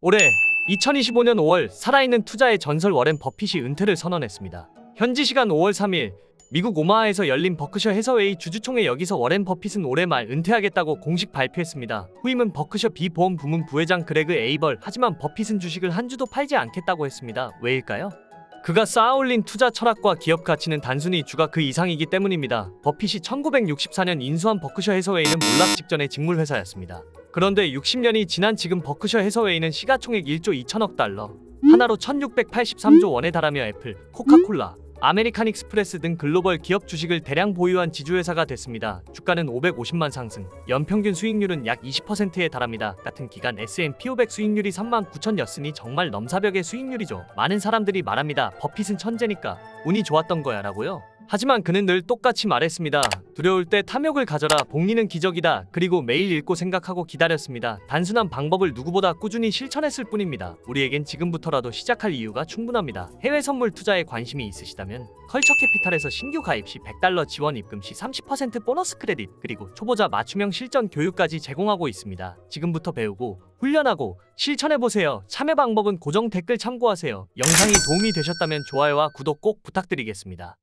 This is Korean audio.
올해 2025년 5월 살아있는 투자의 전설 워렌 버핏이 은퇴를 선언했습니다. 현지 시간 5월 3일 미국 오마하에서 열린 버크셔 해서웨이 주주총회 여기서 워렌 버핏은 올해 말 은퇴하겠다고 공식 발표했습니다. 후임은 버크셔 비보험 부문 부회장 그레그 에이벌 하지만 버핏은 주식을 한 주도 팔지 않겠다고 했습니다. 왜일까요? 그가 쌓아올린 투자 철학과 기업 가치는 단순히 주가 그 이상이기 때문입니다. 버핏이 1964년 인수한 버크셔 해서웨이는 몰락 직전의 직물회사였습니다. 그런데 60년이 지난 지금 버크셔 해서웨이는 시가총액 1조 2천억 달러, 하나로 1683조 원에 달하며 애플, 코카콜라, 아메리칸 익스프레스 등 글로벌 기업 주식을 대량 보유한 지주회사가 됐습니다. 주가는 550만 상승, 연평균 수익률은 약 20%에 달합니다. 같은 기간 S&P 500 수익률이 3만 9천이었으니 정말 넘사벽의 수익률이죠. 많은 사람들이 말합니다. 버핏은 천재니까 운이 좋았던 거야 라고요. 하지만 그는 늘 똑같이 말했습니다. 두려울 때 탐욕을 가져라. 복리는 기적이다. 그리고 매일 읽고 생각하고 기다렸습니다. 단순한 방법을 누구보다 꾸준히 실천했을 뿐입니다. 우리에겐 지금부터라도 시작할 이유가 충분합니다. 해외 선물 투자에 관심이 있으시다면 컬처 캐피탈에서 신규 가입 시 100달러 지원 입금 시 30% 보너스 크레딧 그리고 초보자 맞춤형 실전 교육까지 제공하고 있습니다. 지금부터 배우고 훈련하고 실천해보세요. 참여 방법은 고정 댓글 참고하세요. 영상이 도움이 되셨다면 좋아요와 구독 꼭 부탁드리겠습니다.